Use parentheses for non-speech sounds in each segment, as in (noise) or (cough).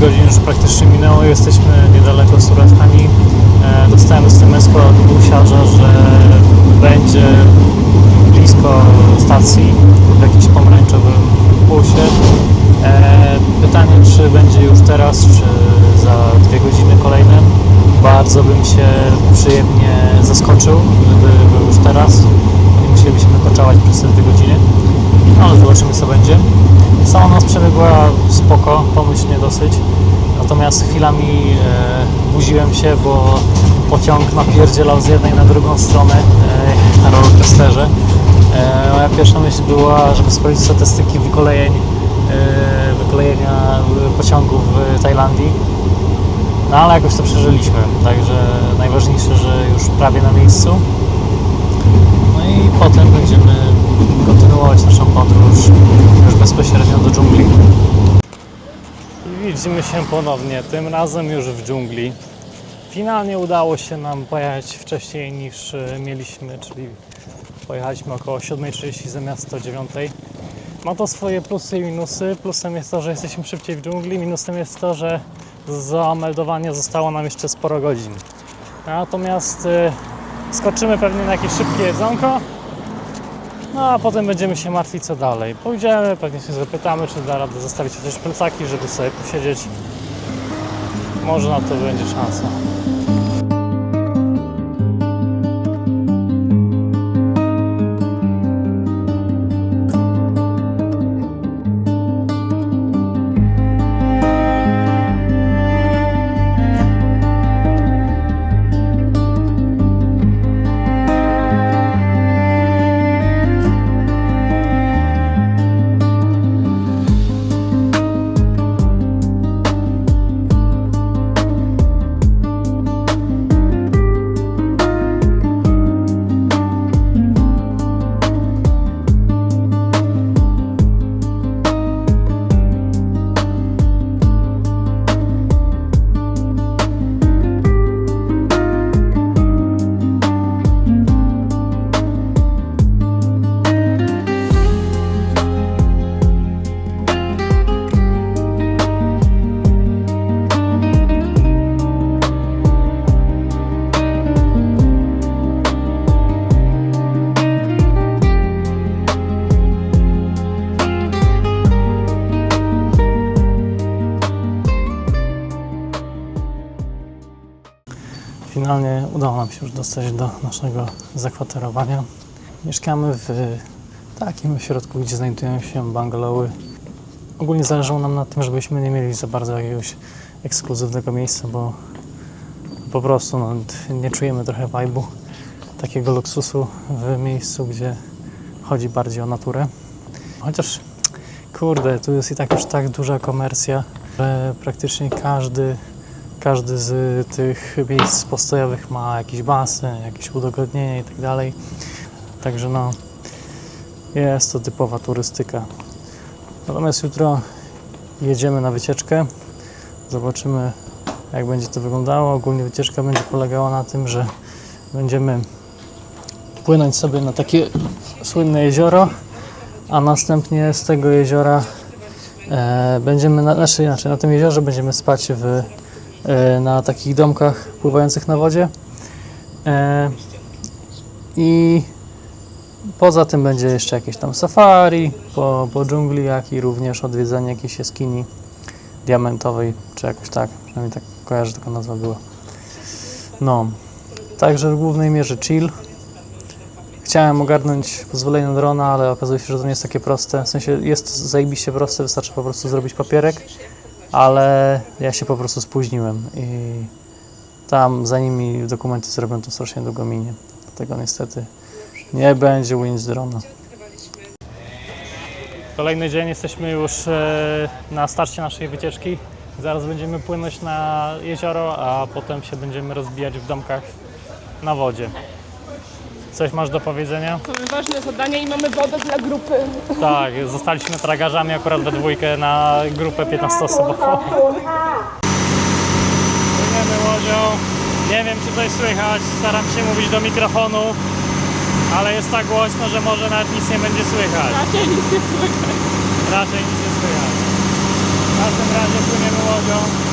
godzin już praktycznie minęło, jesteśmy niedaleko Surathani. E, dostałem SMS od gusiarza, że będzie blisko stacji w jakimś pomarańczowym busie. E, pytanie, czy będzie już teraz, czy za dwie godziny kolejne. Bardzo bym się przyjemnie zaskoczył, gdyby był już teraz. Nie musielibyśmy koczować przez te dwie godziny. No, ale zobaczymy co będzie. Sama noc przebiegła spoko, pomyślnie dosyć. Natomiast chwilami e, budziłem się, bo pociąg napierdzielał z jednej na drugą stronę e, na rollercoasterze. E, moja pierwsza myśl była, żeby sprawdzić statystyki wykolejeń, e, wykolejenia pociągów w Tajlandii. No ale jakoś to przeżyliśmy, także najważniejsze, że już prawie na miejscu. I potem będziemy kontynuować naszą podróż już bezpośrednio do dżungli. Widzimy się ponownie, tym razem już w dżungli. Finalnie udało się nam pojechać wcześniej niż e, mieliśmy, czyli pojechaliśmy około 7.30 zamiast o 9.00. Ma to swoje plusy i minusy. Plusem jest to, że jesteśmy szybciej w dżungli, minusem jest to, że z zameldowania zostało nam jeszcze sporo godzin. Natomiast y, skoczymy pewnie na jakieś szybkie jedzonko, no a potem będziemy się martwić co dalej. Pójdziemy, pewnie się zapytamy, czy da radę zostawić chociaż plecaki, żeby sobie posiedzieć. Może na to będzie szansa. Finalnie udało nam się już dostać do naszego zakwaterowania. Mieszkamy w takim ośrodku, gdzie znajdują się bungalowy. Ogólnie zależało nam na tym, żebyśmy nie mieli za bardzo jakiegoś ekskluzywnego miejsca, bo po prostu no, nie czujemy trochę vibe'u takiego luksusu w miejscu, gdzie chodzi bardziej o naturę. Chociaż, kurde, tu jest i tak już tak duża komercja, że praktycznie każdy każdy z tych miejsc postojowych ma jakiś basen, jakieś udogodnienie i tak. Także no, jest to typowa turystyka. Natomiast jutro jedziemy na wycieczkę. Zobaczymy, jak będzie to wyglądało. Ogólnie wycieczka będzie polegała na tym, że będziemy płynąć sobie na takie słynne jezioro, a następnie z tego jeziora e, będziemy, na, znaczy inaczej, na tym jeziorze będziemy spać w na takich domkach pływających na wodzie. E, I poza tym będzie jeszcze jakieś tam safari po, po dżungli, jak i również odwiedzenie jakiejś jaskini diamentowej, czy jakoś tak, przynajmniej tak kojarzę, taka nazwa była. No, także w głównej mierze chill. Chciałem ogarnąć pozwolenie na drona, ale okazuje się, że to nie jest takie proste. W sensie jest zajebiście proste, wystarczy po prostu zrobić papierek ale ja się po prostu spóźniłem i tam zanim mi dokumenty zrobią, to strasznie długo minie. Dlatego niestety nie będzie win drona. Kolejny dzień, jesteśmy już e, na starcie naszej wycieczki. Zaraz będziemy płynąć na jezioro, a potem się będziemy rozbijać w domkach na wodzie. Coś masz do powiedzenia? Mamy ważne zadanie i mamy wodę dla grupy. Tak, zostaliśmy tragarzami akurat we dwójkę na grupę 15-osobową. Płyniemy łodzią. Nie wiem, czy coś słychać. Staram się mówić do mikrofonu, ale jest tak głośno, że może nawet nic nie będzie słychać. Raczej nic nie słychać. Raczej nic nie słychać. W każdym razie płyniemy łodzią.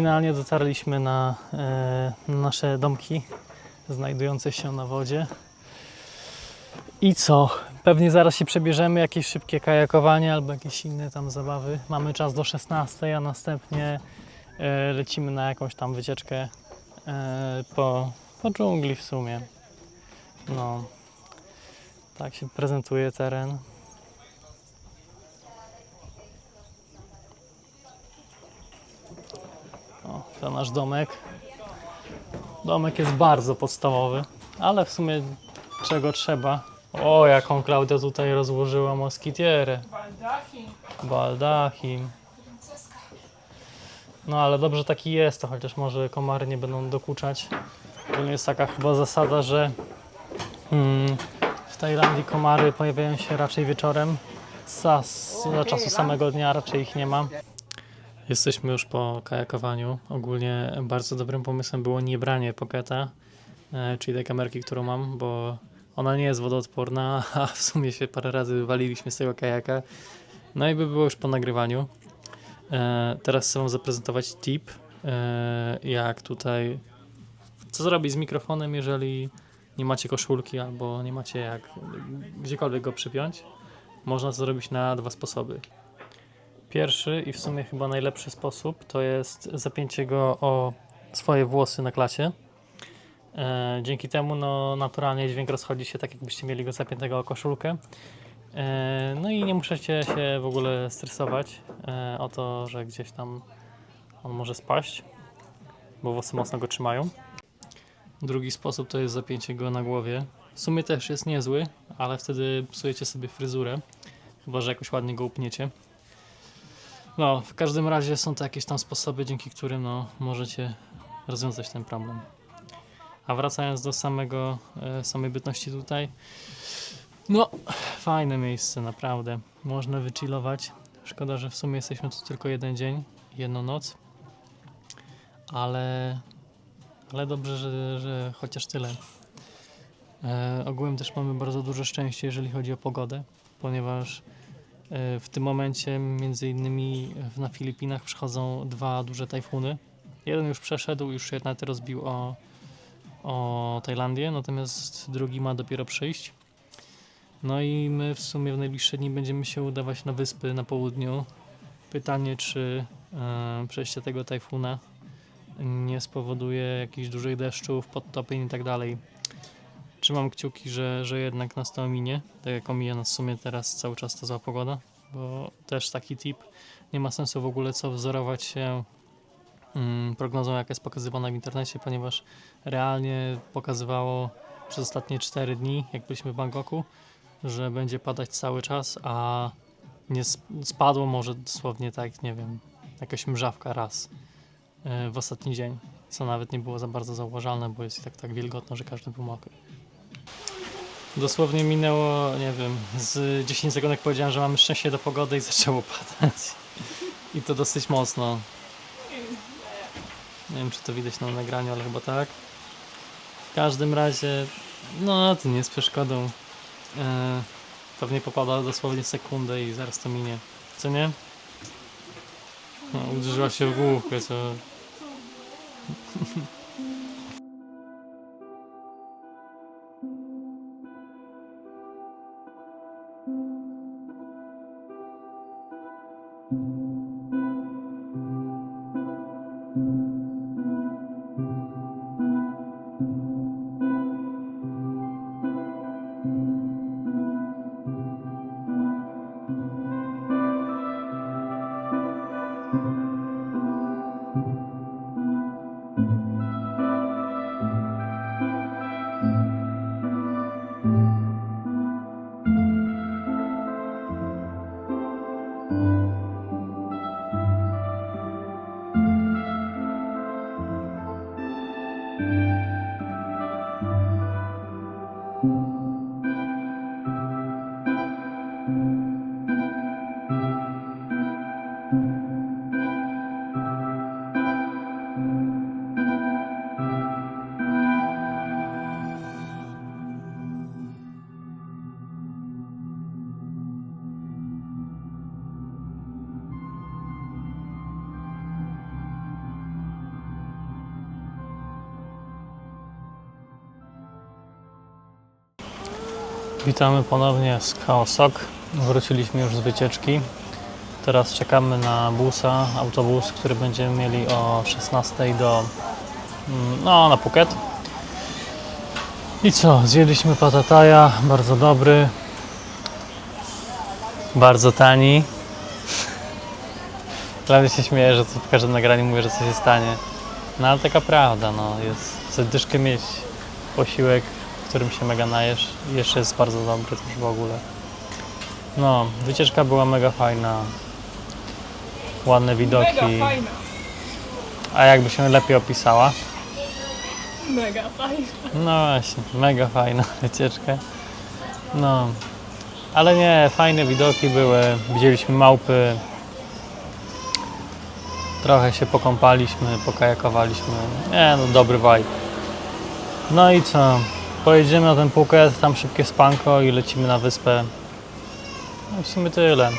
Finalnie dotarliśmy na, e, na nasze domki znajdujące się na wodzie. I co? Pewnie zaraz się przebierzemy, jakieś szybkie kajakowanie albo jakieś inne tam zabawy. Mamy czas do 16, a następnie e, lecimy na jakąś tam wycieczkę e, po, po dżungli w sumie. No, tak się prezentuje teren. To nasz domek. Domek jest bardzo podstawowy, ale w sumie czego trzeba. O, jaką Klaudia tutaj rozłożyła moskitierę. Baldachin. Baldachim. No ale dobrze taki jest, to chociaż może komary nie będą dokuczać. To jest taka chyba zasada, że mm, w Tajlandii komary pojawiają się raczej wieczorem. Za czasu samego dnia raczej ich nie ma. Jesteśmy już po kajakowaniu. Ogólnie bardzo dobrym pomysłem było nie branie Pocketa, e, czyli tej kamerki, którą mam, bo ona nie jest wodoodporna, (laughs) a w sumie się parę razy wywaliliśmy z tego kajaka. No i by było już po nagrywaniu. E, teraz chcę Wam zaprezentować tip, e, jak tutaj, co zrobić z mikrofonem, jeżeli nie macie koszulki albo nie macie jak gdziekolwiek go przypiąć. Można to zrobić na dwa sposoby. Pierwszy i w sumie chyba najlepszy sposób to jest zapięcie go o swoje włosy na klacie. E, dzięki temu no, naturalnie dźwięk rozchodzi się tak, jakbyście mieli go zapiętego o koszulkę. E, no i nie musicie się w ogóle stresować e, o to, że gdzieś tam on może spaść, bo włosy mocno go trzymają. Drugi sposób to jest zapięcie go na głowie. W sumie też jest niezły, ale wtedy psujecie sobie fryzurę, chyba że jakoś ładnie go upniecie. No, w każdym razie są to jakieś tam sposoby, dzięki którym no, możecie rozwiązać ten problem. A wracając do samego, e, samej bytności tutaj, no, fajne miejsce, naprawdę. Można wychillować. Szkoda, że w sumie jesteśmy tu tylko jeden dzień, jedną noc. Ale, ale dobrze, że, że chociaż tyle. E, ogółem też mamy bardzo duże szczęście, jeżeli chodzi o pogodę, ponieważ w tym momencie między innymi na Filipinach przychodzą dwa duże tajfuny. Jeden już przeszedł, już się nawet rozbił o, o Tajlandię, natomiast drugi ma dopiero przyjść. No i my w sumie w najbliższe dni będziemy się udawać na wyspy na południu. Pytanie, czy e, przejście tego tajfuna nie spowoduje jakichś dużych deszczów, podtopień i tak. Trzymam kciuki, że, że jednak nas to ominie, tak jak omija nas w sumie teraz cały czas ta zła pogoda, bo też taki tip, nie ma sensu w ogóle co wzorować się mm, prognozą, jaka jest pokazywana w internecie, ponieważ realnie pokazywało przez ostatnie 4 dni, jak byliśmy w Bangkoku, że będzie padać cały czas, a nie sp- spadło może dosłownie tak, nie wiem, jakaś mrzawka raz e, w ostatni dzień, co nawet nie było za bardzo zauważalne, bo jest i tak tak wilgotno, że każdy był mokry. Dosłownie minęło, nie wiem, z 10 sekund jak powiedziałem, że mamy szczęście do pogody i (laughs) zaczęło padać. I to dosyć mocno. Nie wiem, czy to widać na nagraniu, ale chyba tak. W każdym razie, no to nie jest przeszkodą. E, pewnie popada dosłownie sekundę i zaraz to minie. Co nie? No, uderzyła się w główkę, co... (laughs) Witamy ponownie z Chaosok. Wróciliśmy już z wycieczki. Teraz czekamy na busa, autobus, który będziemy mieli o 16 do mm, no, na Phuket. I co? Zjedliśmy patataja, bardzo dobry. Bardzo tani. (laughs) Dla mnie się śmieje, że w każdym nagraniu mówię, że coś się stanie. No ale taka prawda, no jest za mieć posiłek, którym się mega najesz jeszcze jest bardzo dobry też w ogóle. No, wycieczka była mega fajna. Ładne widoki. Mega fajna. A jakby się lepiej opisała? Mega fajna. No właśnie, mega fajna (laughs) wycieczka. No, ale nie, fajne widoki były. Widzieliśmy małpy. Trochę się pokąpaliśmy, pokajakowaliśmy. Nie, no dobry vibe. No i co? Pojedziemy na ten Phuket, tam szybkie spanko i lecimy na wyspę. No w sumie tyle.